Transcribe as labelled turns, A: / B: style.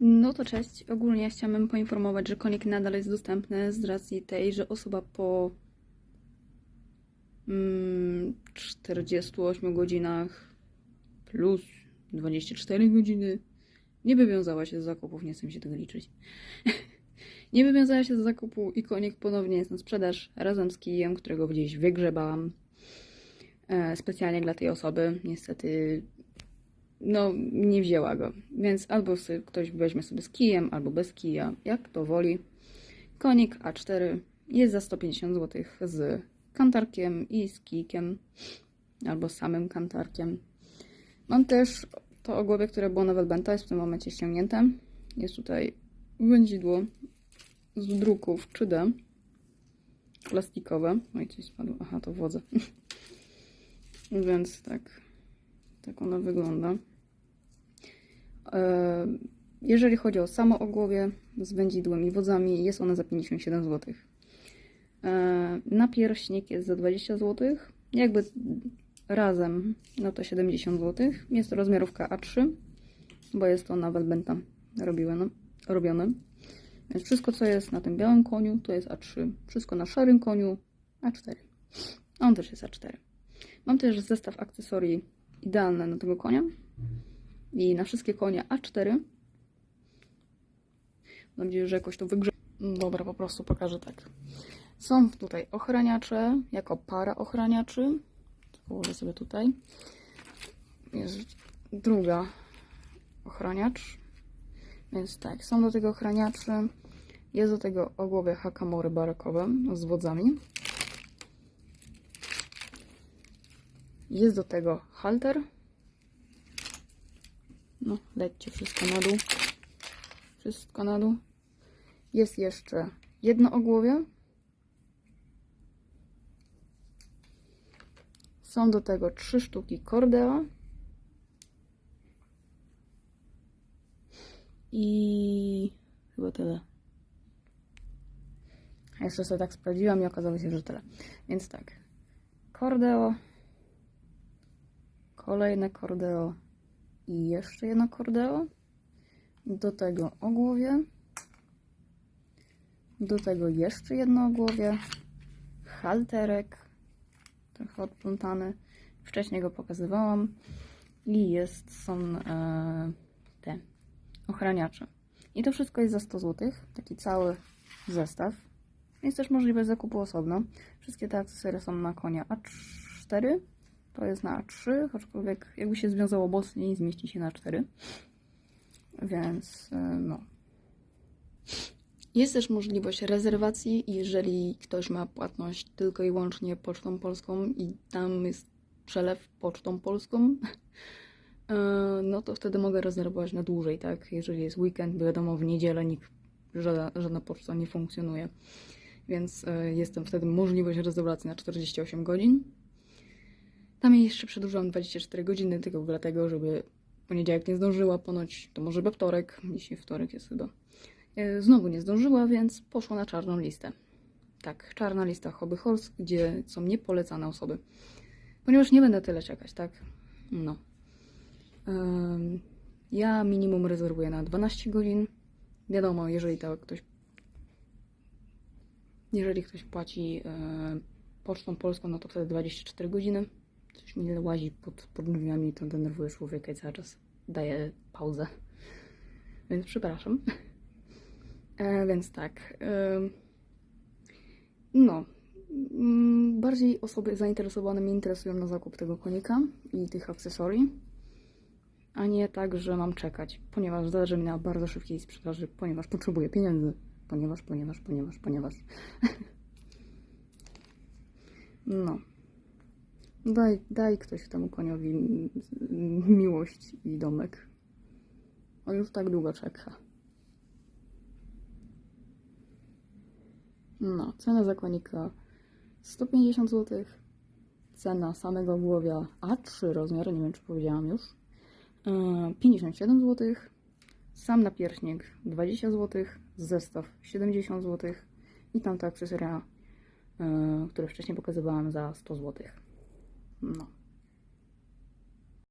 A: No to cześć. Ogólnie chciałabym poinformować, że konik nadal jest dostępny z racji tej, że osoba po mm, 48 godzinach plus 24 godziny nie wywiązała się z zakupów, nie chcę mi się tego liczyć. nie wywiązała się z zakupu i konik ponownie jest na sprzedaż razem z kijem, którego gdzieś wygrzebałam e, specjalnie dla tej osoby. Niestety no, nie wzięła go. Więc albo sobie ktoś weźmie sobie z kijem, albo bez kija, jak to woli. Konik A4 jest za 150 zł z kantarkiem i z kijkiem, albo samym kantarkiem. Mam też to ogłowie, które było na Welbenta, jest w tym momencie ściągnięte. Jest tutaj wędzidło z druków 3D. Plastikowe. Oj, coś spadło. Aha, to wodze. Więc tak. Tak ona wygląda. E, Jeżeli chodzi o samo ogłowie z wędzidłem i wodzami, jest ona za 57 zł. E, Napierśnik jest za 20 zł. Jakby razem, no to 70 zł. Jest to rozmiarówka A3, bo jest to na Velbenta robione. robione. Więc wszystko, co jest na tym białym koniu, to jest A3. Wszystko na szarym koniu A4. On też jest A4. Mam też zestaw akcesorii idealny na tego konia i na wszystkie konie A4. Mam nadzieję, że jakoś to wygrze. Dobra, po prostu pokażę tak. Są tutaj ochraniacze, jako para ochraniaczy. Położę sobie tutaj. Jest druga ochraniacz. Więc tak, są do tego ochraniaczy. Jest do tego ogłowie hakamory barakowe z wodzami. Jest do tego halter. No, lećcie wszystko na dół. Wszystko na dół. Jest jeszcze jedno ogłowie. Są do tego trzy sztuki kordea. I chyba tyle. Jeszcze sobie tak sprawdziłam i okazało się, że tyle. Więc tak. Kordeo. Kolejne kordeo. I jeszcze jedno kordeo. Do tego ogłowie. Do tego jeszcze jedno ogłowie. Halterek. Trochę odplątany. Wcześniej go pokazywałam. I jest, są e, te ochraniacze. I to wszystko jest za 100 zł. Taki cały zestaw. Jest też możliwość zakupu osobno. Wszystkie te akcesoria są na konia A4. To jest na A3, aczkolwiek jakby się związało mocniej, zmieści się na 4. Więc e, no. Jest też możliwość rezerwacji, jeżeli ktoś ma płatność tylko i wyłącznie pocztą polską i tam jest przelew pocztą polską, e, no to wtedy mogę rezerwować na dłużej, tak? Jeżeli jest weekend, wiadomo, w niedzielę nikt, żadna, żadna poczta nie funkcjonuje. Więc e, jest tam wtedy możliwość rezerwacji na 48 godzin. Tam jej jeszcze przedłużyłam 24 godziny, tylko dlatego, żeby poniedziałek nie zdążyła, ponoć to może we wtorek, dzisiaj wtorek jest chyba. E, Znowu nie zdążyła, więc poszła na czarną listę. Tak, czarna lista Hobby Horse, gdzie są niepolecane osoby. Ponieważ nie będę tyle czekać, tak? No. Ja minimum rezerwuję na 12 godzin. Wiadomo, jeżeli to ktoś jeżeli ktoś płaci e, pocztą polską, no to wtedy 24 godziny. Coś mi łazi pod, pod drzwiami, to denerwuje człowieka i cały czas daje pauzę. Więc przepraszam. E, więc tak. E, no. Mm, Bardziej osoby zainteresowane mnie interesują na zakup tego konika i tych akcesorii, a nie tak, że mam czekać, ponieważ zależy mi na bardzo szybkiej sprzedaży, ponieważ potrzebuję pieniędzy. Ponieważ, ponieważ, ponieważ, ponieważ. No. Daj, daj ktoś temu koniowi miłość i domek. On już tak długo czeka. No, cena zakonika 150 zł. Cena samego głowia A3 rozmiar, nie wiem czy powiedziałam już. e, 57 zł. Sam napierśnik 20 zł. Zestaw 70 zł. I tamte akcesoria, e, które wcześniej pokazywałam za 100 zł. No.